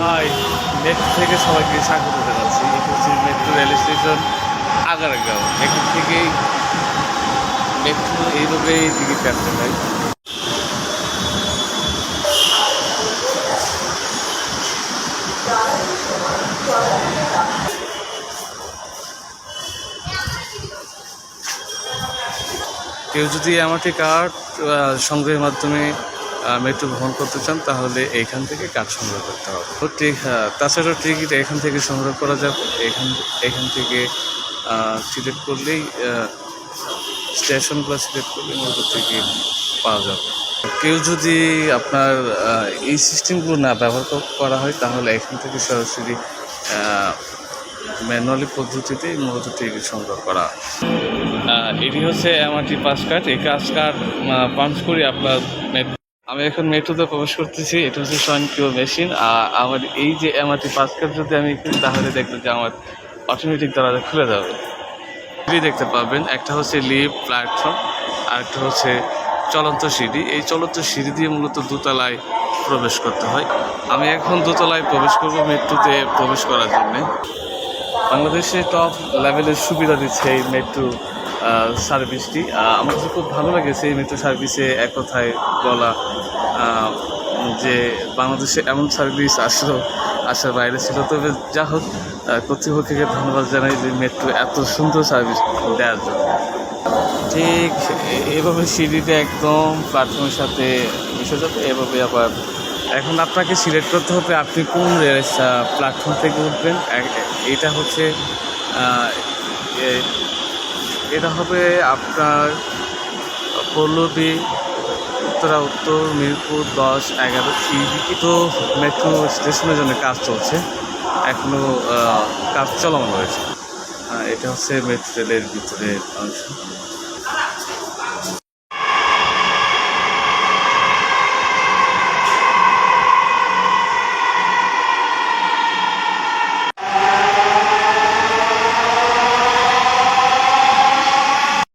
High, metro থেকে সবাইকে স্বাগত জানাচ্ছি। হচ্ছে মেট্রো রেল স্টেশন, আগারগাঁও। এখান থেকেই মেট্রো এইভাবেই টিকিট কাটতে হয় কেউ যদি এমআরটি কার্ড সংগ্রহের মাধ্যমে মেট্রো ভ্রমণ করতে চান, তাহলে এইখান থেকে কার্ড সংগ্রহ করতে হবে? তাছাড়াও টিকিট এখান থেকে সংগ্রহ করা যাবে। এখান এখান থেকে সিলেক্ট করলেই স্টেশনগুলো সিলেক্ট করলে মূলত টিকিট পাওয়া যাবে। কেউ যদি আপনার এই সিস্টেমগুলো না ব্যবহার করা হয়, তাহলে এখান থেকে সরাসরি ম্যানুয়ালি পদ্ধতিতে মূলত টিকিট সংগ্রহ করা। এটি হচ্ছে এমআরটি পাস কার্ড। এই কাজ কার্ড পাঞ্চ করে আপনার আমি এখন মেট্রোতে প্রবেশ করতেছি। এটা হচ্ছে স্বয়ংক্রিয় মেশিন। আর আমার এই যে এমআরটি পাস কার্ড যদি আমি তাহলে দেখবেন যে আমার অটোমেটিক দরজা খুলে যাবে। সিঁড়ি দেখতে পাবেন, একটা হচ্ছে লিফট প্ল্যাটফর্ম আর একটা হচ্ছে চলন্ত সিঁড়ি। এই চলন্ত সিঁড়ি দিয়ে মূলত দোতলায় প্রবেশ করতে হয়। আমি এখন দোতলায় প্রবেশ করব মেট্রোতে প্রবেশ করার জন্যে। বাংলাদেশে টপ লেভেলের সুবিধা দিচ্ছে এই মেট্রো সার্ভিসটি আমার কাছে খুব ভালো লেগেছে এই মেট্রো সার্ভিসে এক কথায় বলা যে বাংলাদেশে এমন সার্ভিস আসলো, আসার বাইরে ছিল। তবে যা হোক কর্তৃপক্ষকে ধন্যবাদ জানাই যে মেট্রো এত সুন্দর সার্ভিস দেওয়ার জন্য। ঠিক এভাবে সিঁড়িতে একদম প্ল্যাটফর্মের সাথে মিশে যাবে, এভাবে আবার এখন আপনাকে সিলেক্ট করতে হবে আপনি কোন প্ল্যাটফর্ম থেকে উঠবেন? এটা হচ্ছে এটা হবে আপনার পল্লবী, উত্তরা উত্তর, মিরপুর দশ, এগারো এইদিকে তো মেট্রো স্টেশনের জন্য কাজ চলছে। এখনও কাজ চলমান রয়েছে। এটা হচ্ছে মেট্রো রেলের ভিতরের অংশ।